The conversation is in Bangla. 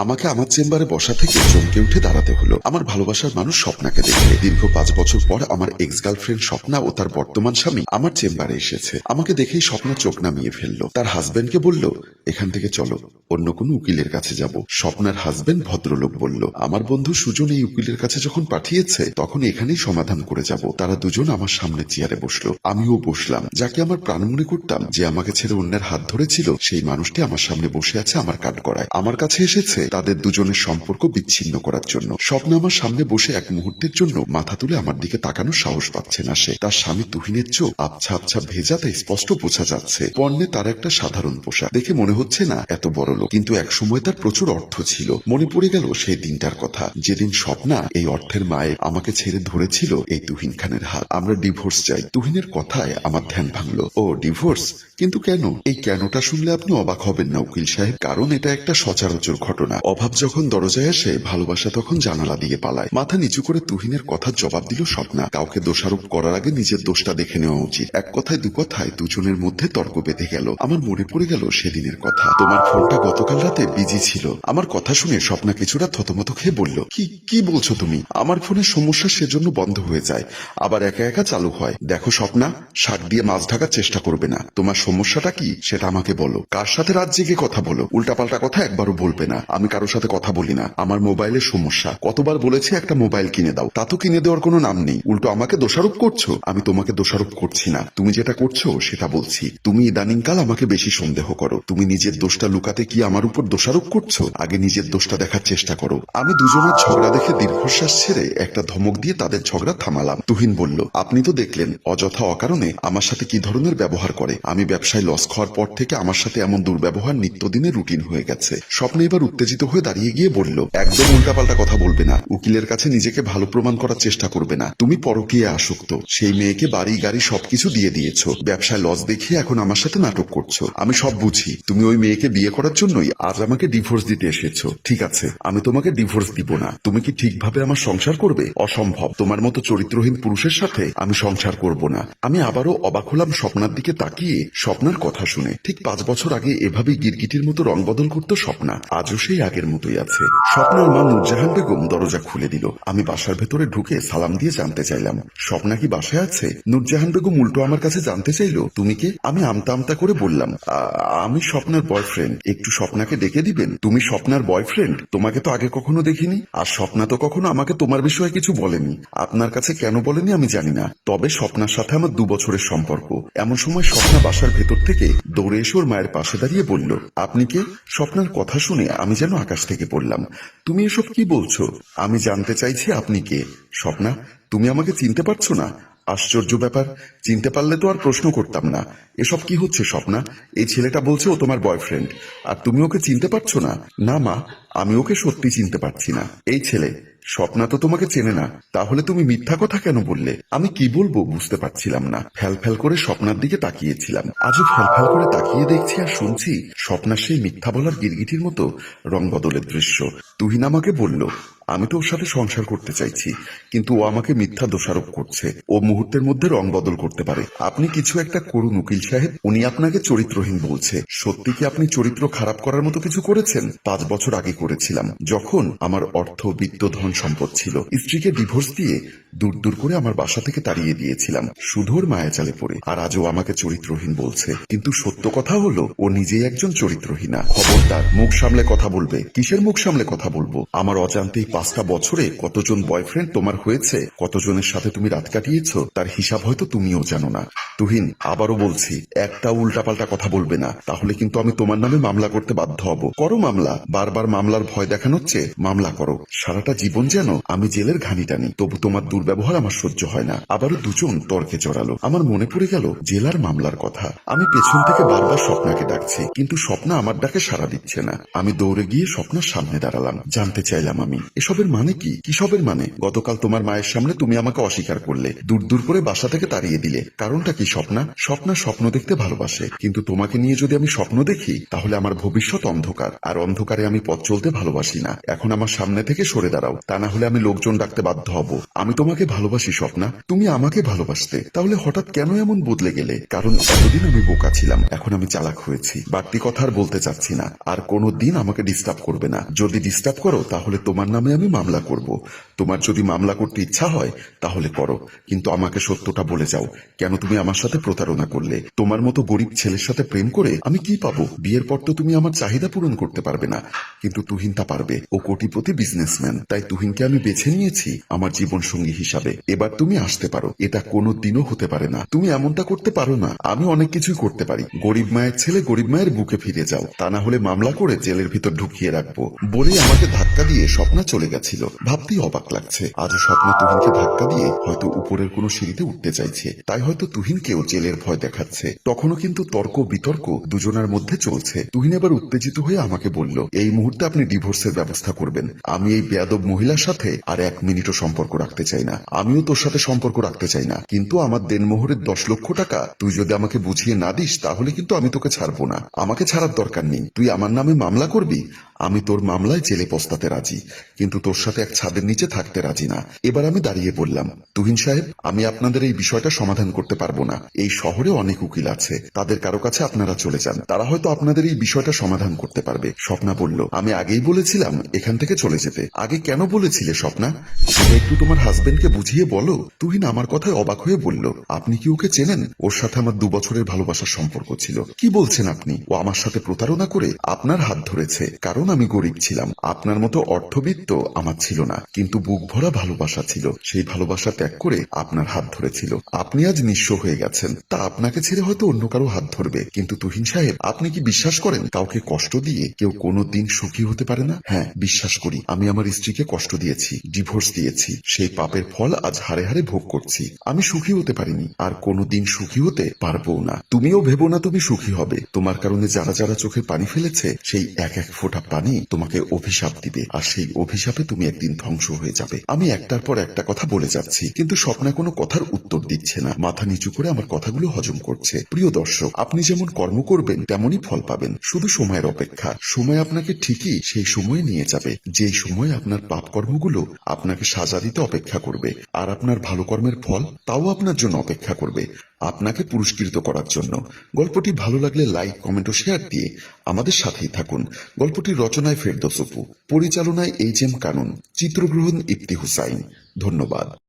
আমাকে আমার চেম্বারে বসা থেকে চমকে উঠে দাঁড়াতে হলো। আমার ভালোবাসার মানুষ স্বপ্নাকে দেখে। দীর্ঘ পাঁচ বছর পর আমার এক্স গার্লফ্রেন্ড স্বপ্না ও তার বর্তমান স্বামী আমার চেম্বারে এসেছে। আমাকে দেখেই স্বপ্না চোখ নামিয়ে ফেলল। তার হাজবেন্ডকে বলল, এখান থেকে চলো, অন্য কোনো উকিলের কাছে যাব। স্বপ্নার হাজবেন্ড ভদ্রলোক বলল, আমার বন্ধু সুজন এই উকিলের কাছে যখন পাঠিয়েছে, তখন এখানেই সমাধান করে যাব। তারা দুজন আমার সামনে চেয়ারে বসল। আমিও বসলাম। যাকে আমার প্রাণ মনে করতাম, যে আমাকে ছেড়ে অন্যের হাত ধরেছিল, সেই মানুষটি আমার সামনে বসে আছে আমার কাঠ করায় আমার কাছে এসেছে তাদের দুজনের সম্পর্ক বিচ্ছিন্ন করার জন্য। স্বপ্ন আমার সামনে বসে এক মুহূর্তের জন্য মাথা তুলে আমার দিকে তাকানোর সাহস পাচ্ছে না সে। তার স্বামী তুহিনের চোখ আবছা আবছা ভেজাতে স্পষ্ট বোঝা যাচ্ছে। পণ্যে তার একটা সাধারণ পোশাক। দেখে মনে হচ্ছে, না, এত বড় লোক। কিন্তু এক সময় তার প্রচুর অর্থ ছিল। মনে পড়ে গেল সেই দিনটার কথা। যেদিন স্বপ্না এই অর্থের মায়ে আমাকে ছেড়ে ধরেছিল এই তুহিন খানের হাত। আমরা ডিভোর্স চাই। তুহিনের কথায় আমার ধ্যান ভাঙলো। ও, ডিভোর্স? কিন্তু কেন? এই কেনটা শুনলে আপনি অবাক হবেন না, উকিল সাহেব। কারণ এটা একটা সচরাচর ঘটনা। অভাব যখন দরজায় আসে, ভালোবাসা তখন জানালা দিয়ে পালায়। মাথা নিচু করে তুহিনের কথার জবাব দিল স্বপ্না। কাউকে দোষারোপ করার আগে নিজের দোষটা দেখে নেওয়া উচিত। এক কথায়, দু কথায় দুজনের মধ্যে তর্ক বেঁধে গেল। আমার মনে পড়ে গেল সেদিনের কথা। তোমার ফোনটা গতকাল রাতে বিজি ছিল। আমার কথা শুনে স্বপ্না কিছুটা থতমত খেয়ে বলল, কি কি বলছো তুমি? আমার ফোনের সমস্যা সেজন্য বন্ধ হয়ে যায়। আবার একা একা চালু হয়। দেখো স্বপ্না শাক দিয়ে মাছ ঢাকার চেষ্টা করবে না। তোমার সমস্যাটা কি? সেটা আমাকে বলো। কার সাথে রাত জেগে কথা বলো? উল্টাপাল্টা কথা একবারও বলবে না। আমি কারোর সাথে কথা বলি না। আমার মোবাইলের সমস্যা। কতবার বলেছি, একটা মোবাইল কিনে দাও। তা তো কিনে দেওয়ার কোনো নাম নেই। উল্টো আমাকে দোষারোপ করছ? আমি তোমাকে দোষারোপ করছি না। তুমি যেটা করছ, সেটা বলছি। তুমি ইদানিংকাল আমাকে বেশি সন্দেহ করো। তুমি নিজের দোষটা লুকাতে কি আমার উপর দোষারোপ করছ? আগে নিজের দোষটা দেখার চেষ্টা করো। আমি দুজনের ঝগড়া দেখে দীর্ঘশ্বাস ছেড়ে একটা ধমক দিয়ে তাদের ঝগড়া থামালাম। তুহিন বলল, আপনি তো দেখলেন, অযথা অকারণে আমার সাথে কি ধরনের ব্যবহার করে? আমি ব্যবসায় লস খাওয়ার পর থেকে আমার সাথে এমন দুর্ব্যবহার নিত্যদিনের রুটিন হয়ে গেছে। স্বপ্নে এবার উত্তেজিত হয়ে দাঁড়িয়ে গিয়ে বলল, একদম উল্টাপাল্টা কথা বলবে না। উকিলের কাছে নিজেকে ভালো প্রমাণ করার চেষ্টা করবে না। তুমি পরকীয় আসক্ত। সেই মেয়েকে বাড়ি গাড়ি সবকিছু দিয়ে দিয়েছ। ব্যবসায় লস দেখিয়ে এখন আমার সাথে নাটক করছ। আমি সব বুঝি। তুমি ওই মেয়েকে বিয়ে করার জন্যই আজ আমাকে ডিভোর্স দিতে এসেছ। ঠিক আছে, আমি তোমাকে ডিভোর্স দিব না। তুমি কি ঠিকভাবে আমার সংসার করবে? অসম্ভব। তোমার মতো চরিত্রহীন পুরুষের সাথে আমি সংসার করব না। আমি আবারও অবাক হলাম স্বপ্নার দিকে তাকিয়ে স্বপ্নার কথা শুনে। ঠিক পাঁচ বছর আগে এভাবেই গিরগিটির মতো রং বদল করতো স্বপ্না। আজও সেই আগের মতোই আছে। স্বপ্নার মা নুরজাহান বেগম দরজা খুলে দিল। আমি বাসার ভেতরে ঢুকে সালাম দিয়ে জানতে চাইলাম, স্বপ্না কি বাসায় আছে? নুরজাহান বেগম উল্টো আমার কাছে জানতে চাইলো, তুমি কে? আমি আমতা আমতা করে বললাম, "আ- আমি স্বপ্নার বয়ফ্রেন্ড। একটু স্বপ্নাকে ডেকে দিবেন? তুমি স্বপ্নার বয়ফ্রেন্ড? তোমাকে তো আগে কখনো দেখিনি। আর স্বপ্না তো কখনো আমাকে তোমার বিষয়ে কিছু বলেনি। আপনার কাছে কেন বলেনি আমি জানি না। তবে স্বপ্নার সাথে আমার দু বছরের সম্পর্ক। এমন সময় স্বপ্না বাসার ভেতর থেকে দৌড়ে এসে ওর মায়ের পাশে দাঁড়িয়ে বলল, আপনি কে? স্বপ্নার কথা শুনে আমি যেন আকাশ থেকে পড়লাম? তুমি এসব কি বলছো? আমি জানতে চাইছি আপনি কে। স্বপ্না, তুমি আমাকে চিনতে পারছ না? আশ্চর্য ব্যাপার, চিনতে পারলে তো আর প্রশ্ন করতাম না। এসব কি হচ্ছে স্বপ্না? এই ছেলেটা বলছে ও তোমার বয়ফ্রেন্ড আর তুমি ওকে চিনতে পারছ না? না মা, আমি ওকে সত্যি চিনতে পারছি না। এই ছেলে, স্বপ্না তো তোমাকে চেনে না। তাহলে তুমি মিথ্যা কথা কেন বললে? আমি কি বলব বুঝতে পারছিলাম না। ফ্যাল ফ্যাল করে স্বপ্নার দিকে তাকিয়েছিলাম। আজও ফ্যাল ফ্যাল করে তাকিয়ে দেখছি আর শুনছি, স্বপ্না সেই মিথ্যা বলার গিরগিটির মতো রং বদলের দৃশ্য। তুহিন আমাকে বলল আমি তো ওর সাথে সংসার করতে চাইছি, কিন্তু ও আমাকে মিথ্যা দোষারোপ করছে। ও মুহূর্তের মধ্যে রং বদল করতে পারে। আপনি কিছু একটা করুন, উকিল সাহেব। উনি আপনাকে চরিত্রহীন বলছে। সত্যি কি আপনি চরিত্র খারাপ করার মতো কিছু করেছেন? পাঁচ বছর আগে করেছিলাম। যখন আমার অর্থ, বিত্ত, ধন সম্পদ ছিল, স্ত্রীকে ডিভোর্স দিয়ে দূর দূর করে আমার বাসা থেকে তাড়িয়ে দিয়েছিলাম। সুধোর মায়া চালে পড়ে, আর আজও আমাকে চরিত্রহীন বলছে। কিন্তু সত্য কথা হলো, ও নিজেই একজন চরিত্রহীনা। খবরদার, মুখ সামলে কথা বলবে। কিসের মুখ সামলে কথা বলব? আমার অজান্তেই পাঁচটা বছরে কতজন বয়ফ্রেন্ড তোমার হয়েছে? কতজনের সাথে তুমি রাত কাটিয়েছ? তার হিসাব হয়তো তুমিও জানো না। তুহিন, আবারও বলছি, একটা উল্টাপাল্টা কথা বলবে না। তাহলে কিন্তু আমি তোমার নামে মামলা করতে বাধ্য হব। করো মামলা। বারবার মামলার ভয় দেখানোচ্ছে মামলা করো। সারাটা জীবন যেন আমি জেলের ঘানি টানি। তবু তোমার দুর্ব্যবহার আমার সহ্য হয় না। আবারও দুজন তর্কে জড়ালো। আমার মনে পড়ে গেল জেলার মামলার কথা। আমি পেছন থেকে বারবার স্বপ্নাকে ডাকছি, কিন্তু স্বপ্না আমার ডাকে সাড়া দিচ্ছে না। আমি দৌড়ে গিয়ে স্বপ্নার সামনে দাঁড়ালাম। জানতে চাইলাম আমি এসবের মানে কি? কিসবের মানে? গতকাল তোমার মায়ের সামনে তুমি আমাকে অস্বীকার করলে, দূর দূর করে বাসা থেকে তাড়িয়ে দিলে। কারণটা কি স্বপ্না? স্বপ্না স্বপ্ন দেখতে ভালোবাসে। কিন্তু তোমাকে নিয়ে যদি আমি স্বপ্ন দেখি, তাহলে আমার ভবিষ্যৎ অন্ধকার। আর অন্ধকারে আমি পথ চলতে ভালোবাসি না। এখন আমার সামনে থেকে সরে দাঁড়াও। তা না হলে আমি লোকজন ডাকতে বাধ্য হব। আমি তোমাকে ভালোবাসি, স্বপ্না। তুমি আমাকে ভালোবাসতে। তাহলে হঠাৎ কেন এমন বদলে গেলে? কারণ এতদিন আমি বোকা ছিলাম। এখন আমি চালাক হয়েছি। বাড়তি কথা আর বলতে চাচ্ছি না। আর কোনো দিন আমাকে ডিস্টার্ব করবে না। যদি ডিস্টার্ব করো, তাহলে তোমার নামে আমি মামলা করব। তোমার যদি মামলা করতে ইচ্ছা হয়, তাহলে করো। কিন্তু আমাকে সত্যটা বলে যাও। কেন তুমি আমার সাথে প্রতারণা করলে? তোমার মতো গরিব ছেলের সাথে প্রেম করে আমি কি পাবো? বিয়ের পর তো তুমি আমার চাহিদা পূরণ করতে পারবে না। কিন্তু তুহিন তা পারবে। ও কোটিপতি বিজনেসম্যান তাই তুহিনকে আমি বেছে নিয়েছি আমার জীবন সঙ্গী হিসাবে। এবার তুমি আসতে পারো। এটা কোনো দিনও হতে পারে না। তুমি এমনটা করতে পারো না। আমি অনেক কিছুই করতে পারি। গরিব মায়ের ছেলে গরিব মায়ের বুকে ফিরে যাও। তা না হলে মামলা করে জেলের ভিতর ঢুকিয়ে রাখব। বলেই আমাকে ধাক্কা দিয়ে স্বপ্না চলে গেছিল। ভাবতেই অবাক লাগছে। আজও স্বপ্না তুহিনকে ধাক্কা দিয়ে হয়তো উপরের কোনো সিঁড়িতে উঠতে চাইছে। তাই হয়তো তুহিনকেও জেলের ভয় দেখাচ্ছে। তখনও কিন্তু তর্ক বিতর্ক দুজনের মধ্যে চলছে। তুহিন এবার উত্তেজিত হয়ে আমাকে বলল, এই মুহূর্তে আপনি ডিভোর্সের ব্যবস্থা করবেন। আমি এই বেয়াদব মহিলার সাথে আর এক মিনিটও সম্পর্ক রাখতে চাই না। আমিও তোর সাথে সম্পর্ক রাখতে চাই না। কিন্তু আমার দেনমোহরের দশ লক্ষ টাকা তুই যদি আমাকে বুঝিয়ে না দিস, তাহলে কিন্তু আমি তোকে ছাড়বো না। আমাকে ছাড়ার দরকার নেই। তুই আমার নামে মামলা করবি আমি তোর মামলায় জেলে পস্তাতে রাজি, কিন্তু তোর সাথে এক ছাদের নিচে থাকতে রাজি না। এবার আমি দাঁড়িয়ে বললাম, তুহিন সাহেব, আমি আপনাদের এই বিষয়টা সমাধান করতে পারব না। এই শহরে অনেক উকিল আছে, তাদের কারও কাছে আপনারা চলে যান। তারা হয়তো আপনাদের এই বিষয়টা সমাধান করতে পারবে, স্বপ্না বলল। আমি আগেই বলেছিলাম, এখান থেকে চলে যেতে। আগে কেন বলেছিলে, স্বপ্না? সেটা একটু তোমার হাজবেন্ডকে বুঝিয়ে বলো। তুহিন আমার কথায় অবাক হয়ে বলল, আপনি কি ওকে চেনেন? ওর সাথে আমার দু বছরের ভালোবাসার সম্পর্ক ছিল। কি বলছেন আপনি? ও আমার সাথে প্রতারণা করে আপনার হাত ধরেছে। কারণ আমি গরিব ছিলাম। আপনার মতো অর্থবিত্ত আমার ছিল না। কিন্তু বুক ভরা ভালোবাসা ছিল। সেই ভালোবাসা ত্যাগ করে আপনার হাত ধরেছিল। আপনি আজ নিঃস্ব হয়ে গেছেন। তা আপনাকে ছেড়ে হয়তো অন্য কারও হাত ধরবে। কিন্তু তুহিন সাহেব, আপনি কি বিশ্বাস করেন কাউকে কষ্ট দিয়ে কেউ কোনো দিন সুখী হতে পারে না? হ্যাঁ বিশ্বাস করি। আমি আমার স্ত্রীকে কষ্ট দিয়েছি ডিভোর্স দিয়েছি। সেই পাপের ফল আজ হারে হারে ভোগ করছি। আমি সুখী হতে পারিনি। আর কোনো দিন সুখী হতে পারব না। তুমিও ভেবো না তুমি সুখী হবে। তোমার কারণে যারা যারা চোখে পানি ফেলেছে, সেই এক এক ফোঁটা পানি তোমাকে অভিশাপ দিবে, আর সেই অভিশাপে তুমি একদিন ধ্বংস হয়ে যাবে। আমি একটার পর একটা কথা বলে যাচ্ছি, কিন্তু স্বপ্না কোনো কথার উত্তর দিচ্ছে না। মাথা নিচু করে আমার কথাগুলো হজম করছে। প্রিয় দর্শক, আপনি যেমন কর্ম করবেন, তেমনই ফল পাবেন। শুধু সময়ের অপেক্ষা। সময় আপনাকে ঠিকই সেই সময়ে নিয়ে যাবে। যেই সময় আপনার পাপ কর্মগুলো আপনাকে সাজা দিতে অপেক্ষা করবে, আর আপনার ভালো কর্মের ফল তাও আপনার জন্য অপেক্ষা করবে। আপনাকে পুরস্কৃত করার জন্য। গল্পটি ভালো লাগলে লাইক, কমেন্ট ও শেয়ার দিয়ে আমাদের সাথেই থাকুন। গল্পটির রচনায় ফেরদোসপু পরিচালনায় এইচ এম কানুন, চিত্রগ্রহণ ইফতি হুসাইন। ধন্যবাদ।